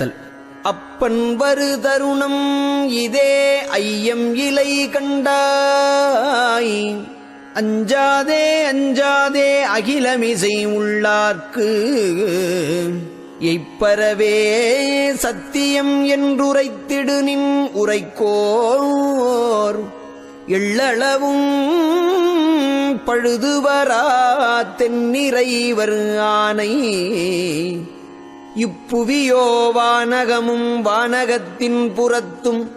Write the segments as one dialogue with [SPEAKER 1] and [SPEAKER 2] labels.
[SPEAKER 1] அடுத்தல் அப்பன் வரு தருணம் இதே ஐயம் இலை கண்டாய். அஞ்சாதே அஞ்சாதே அகிலமிசை உள்ளார்க்கு. எய்ப்பரவே சத்தியம் என்றுரைத்திடு நின் உரைக்கோர். எள்ளளவும் பழுதுவரா தென்னிறைவர் ஆனை. இப்புவியோ வானகமும் வானகத்தின் புறத்தும்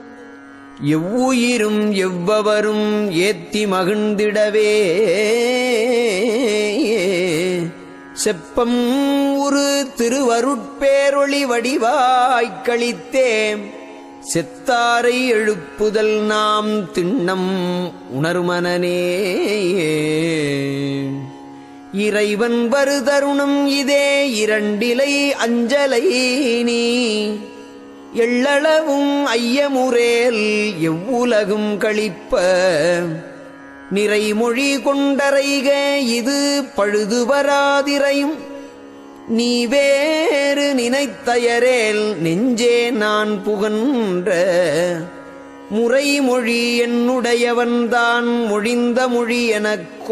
[SPEAKER 1] எவ்வுயிரும் எவ்வவரும் ஏத்தி மகிழ்ந்திடவே. செப்பம் ஒரு திருவருட்பேரொளி வடிவாய்க் கழித்தேம் செத்தாரை எழுப்புதல் நாம் திண்ணம் உணர்மனனே. இறைவன் வரு தருணம் இதே இரண்டிலை அஞ்சலை நீ. எள்ளளவும் ஐயமுரேல் எவ்வுலகும் கழிப்ப. நிறைமொழி கொண்டரைக இது பழுது வராதிரையும். நீ வேறு நினைத்தயரேல் நெஞ்சே நான் புகன்ற. முறைமொழி என்னுடையவன்தான் மொழிந்த மொழி எனக்கோர்.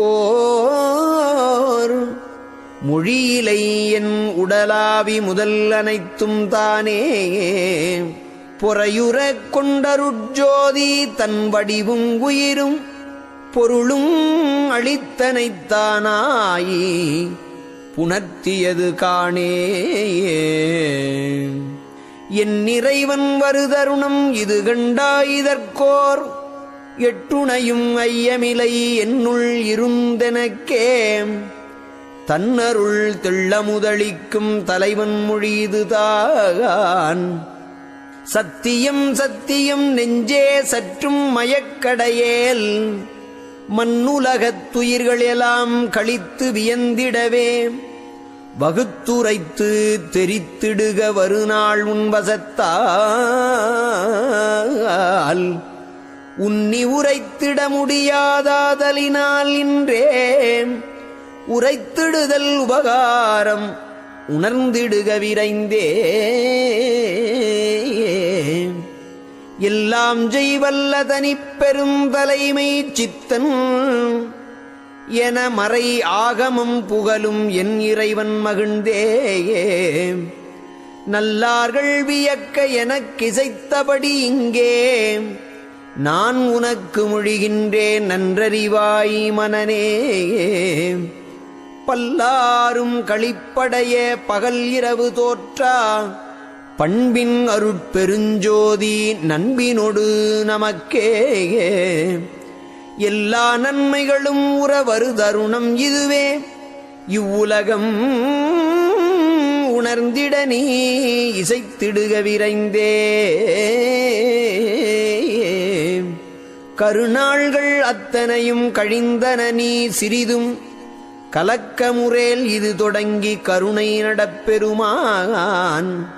[SPEAKER 1] மொழியிலை என் உடலாவி முதல் அனைத்தும் தானே. பொறையுற கொண்டருட்ஜோதி தன் வடிவும் உயிரும் பொருளும் அளித்தனைத்தானாயி புணர்த்தியது காணே என் நிறைவன் வருதருணம் இது கண்டாயிதற்கோர் எட்டுணையும் ஐயமிலை என்னுள் இருந்தெனக்கே தன்னருள் தெள்ளமுதளிக்கும் தலைவன் மொழிதுதான் சத்தியம் சத்தியம் நெஞ்சே சற்றும் மயக்கடையேல். மண்ணுலகத்துயிர்கள் துயிர்களெல்லாம் கழித்து வியந்திடவே. வகுத்துரைத்து தெரித்திடுக வருநாள் உன்வசத்தால் உன்னி உரைத்திட முடியாதாதலினால் இன்றேன். உரைத்திடுதல் உபகாரம் உணர்ந்திடுக விரைந்தே எல்லாம் செய்வல்ல தனிப்பெரும் தலைமை சித்தன். என மறை ஆகமும் புகழும் என் இறைவன் மகிழ்ந்தேயே. நல்லார்கள் வியக்க எனக்கிசைத்தபடி இங்கே. நான் உனக்கு மொழிகின்றேன் நன்றறிவாய் மனனே பல்லாரும் களிப்படைய பகல் இரவு தோற்றா. பண்பின் அருட்பெருஞ்சோதி நண்பினொடு நமக்கேயே. எல்லா நன்மைகளும் உறவரு தருணம் இதுவே. இவ்வுலகம் உணர்ந்திட நீ இசைத்திடுக விரைந்தே. கருநாள்கள் அத்தனையும் கழிந்தன நீ சிறிதும். கலக்கமுறேல் இது தொடங்கி கருணை நடப்பெருமான்.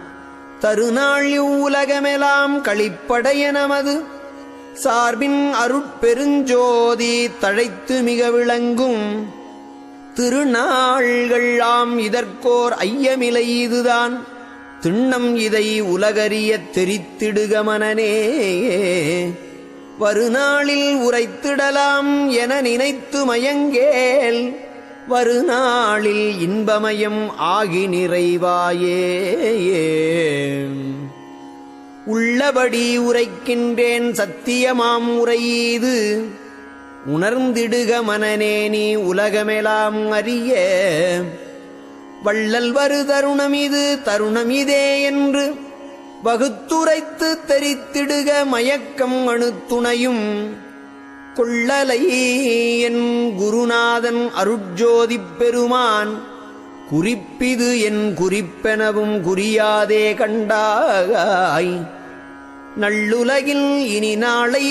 [SPEAKER 1] தருநாள் இவ்வுலகமெல்லாம் கழிப்படைய நமது சார்பின் அருட்பெருஞ்சோதி தழைத்து மிக விளங்கும் திருநாள்கள்லாம் இதற்கோர் ஐயமிலை இதுதான். திண்ணம் இதை உலகறிய தெரித்திடுக மனனே வருநாளில் உரைத்திடலாம் என நினைத்து மயங்கேல். வருநாளில் இன்பமயம் ஆகி நிறைவாயே. உள்ளபடி உரைக்கின்றேன் சத்தியமாம் உரையீது. உணர்ந்திடுக மனநே நீ உலகமெலாம் அறிய. வள்ளல் வரு தருணம் இது தருணம் இதே என்று வகுத்துரைத்து தெரித்திடுக மயக்கம் அணுத்துணையும். கொள்ளலை என் குருநாதன் அருட்ஜோதிப் பெருமான் குறிப்பிது என் குறிப்பெனவும் குறியாதே கண்டாய் நல்லுலகில் இனி நாளை